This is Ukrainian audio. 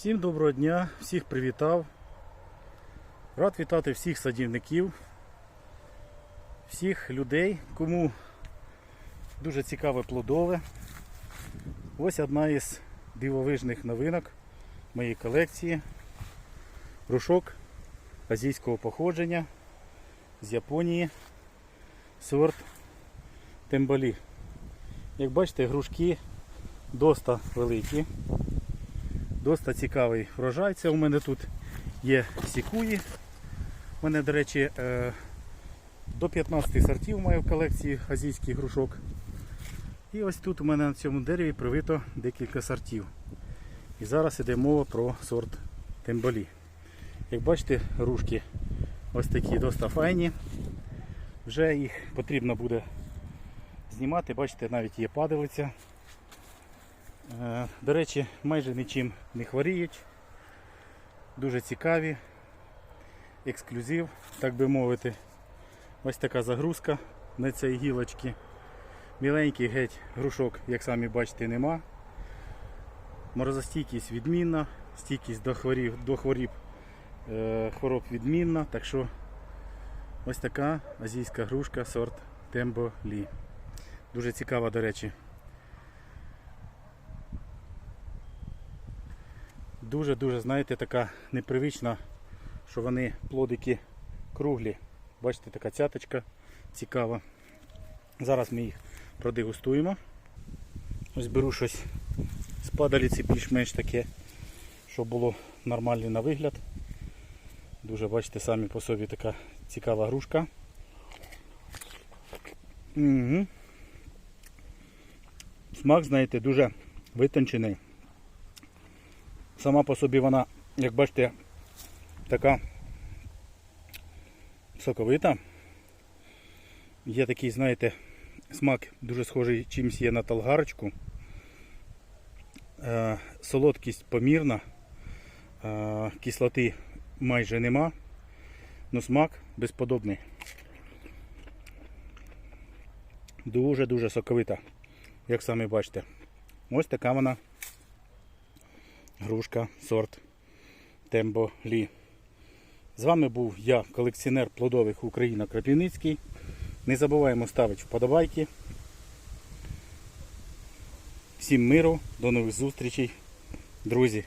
Всім доброго дня, всіх привітав. Рад вітати всіх садівників, всіх людей, кому дуже цікаве плодове. Ось одна із дивовижних новинок моєї колекції. Рушок азійського походження з Японії, сорт тембалі. Як бачите, грушки доста великі. Доста цікавий врожай. Це у мене тут є сікуї. У мене, до речі, е, до 15 сортів маю в колекції азійських грушок. І ось тут у мене на цьому дереві привито декілька сортів. І зараз іде мова про сорт темболі. Як бачите, грушки ось такі доста файні. Вже їх потрібно буде знімати. Бачите, навіть є падалиця. Е, До речі, майже нічим не хворіють. Дуже цікаві. Ексклюзив, так би мовити. Ось така загрузка на цій гілочці. Міленький геть грушок, як самі бачите, нема. Морозостійкість відмінна, стійкість до хворіб, до хворіб, е, хвороб відмінна. Так що ось така азійська грушка сорт Тембо Лі. Дуже цікава, до речі. Дуже-дуже, знаєте, така непривична, що вони плодики круглі. Бачите, така цяточка цікава. Зараз ми їх продегустуємо. Ось беру щось з падаліці більш-менш таке, щоб було нормальний на вигляд. Дуже, бачите, самі по собі така цікава грушка. Угу. Смак, знаєте, дуже витончений. Сама по собі вона, як бачите, така соковита. Є такий, знаєте, смак дуже схожий чимось є на талгарочку. Е, солодкість помірна, е, кислоти майже нема, але смак безподобний. Дуже-дуже соковита, як самі бачите. Ось така вона грушка сорт Тембо Лі. З вами був я, колекціонер плодових Україна Крапівницький. Не забуваємо ставити вподобайки. Всім миру, до нових зустрічей, друзі.